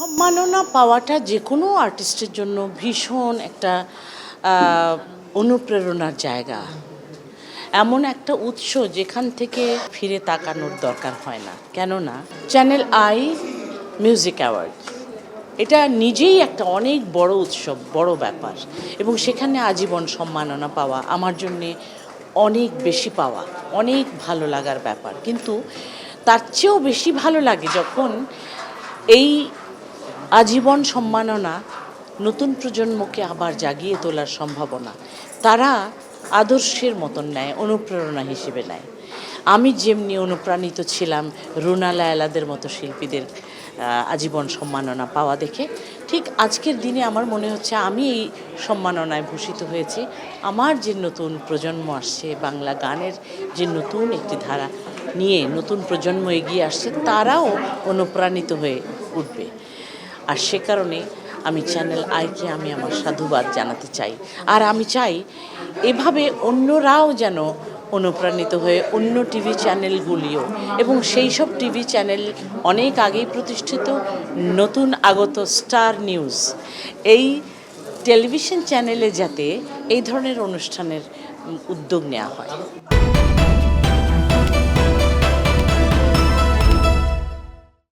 সম্মাননা পাওয়াটা যে কোনো আর্টিস্টের জন্য ভীষণ একটা অনুপ্রেরণার জায়গা। এমন একটা উৎস যেখান থেকে ফিরে তাকানোর দরকার হয় না। কেননা চ্যানেল আই মিউজিক অ্যাওয়ার্ড এটা নিজেই একটা অনেক বড় উৎসব, বড় ব্যাপার। এবং সেখানে আজীবন সম্মাননা পাওয়া আমার জন্যে অনেক বেশি পাওয়া, অনেক ভালো লাগার ব্যাপার। কিন্তু তার চেয়েও বেশি ভালো লাগে যখন এই আজীবন সম্মাননা নতুন প্রজন্মকে আবার জাগিয়ে তোলার সম্ভাবনা। তারা আদর্শের মতন নেয়, অনুপ্রেরণা হিসেবে নেয়। আমি যেমনি অনুপ্রাণিত ছিলাম রুনা লায়লাদের মতো শিল্পীদের আজীবন সম্মাননা পাওয়া দেখে, ঠিক আজকের দিনে আমার মনে হচ্ছে আমি এই সম্মাননায় ভূষিত হয়েছি। আমার যে নতুন প্রজন্ম আসছে, বাংলা গানের যে নতুন একটি ধারা নিয়ে নতুন প্রজন্ম এগিয়ে আসছে, তারাও অনুপ্রাণিত হয়ে উঠবে। আর সে কারণে আমি চ্যানেল আইকে আমি আমার সাধুবাদ জানাতে চাই। আর আমি চাই এভাবে অন্যরাও যেন অনুপ্রাণিত হয়ে অন্য টিভি চ্যানেলগুলিও এবং সেই সব টিভি চ্যানেল অনেক আগেই প্রতিষ্ঠিত, নতুন আগত স্টার নিউজ। এই টেলিভিশন চ্যানেলে যাতে এই ধরনের অনুষ্ঠানের উদ্যোগ নেওয়া হয়।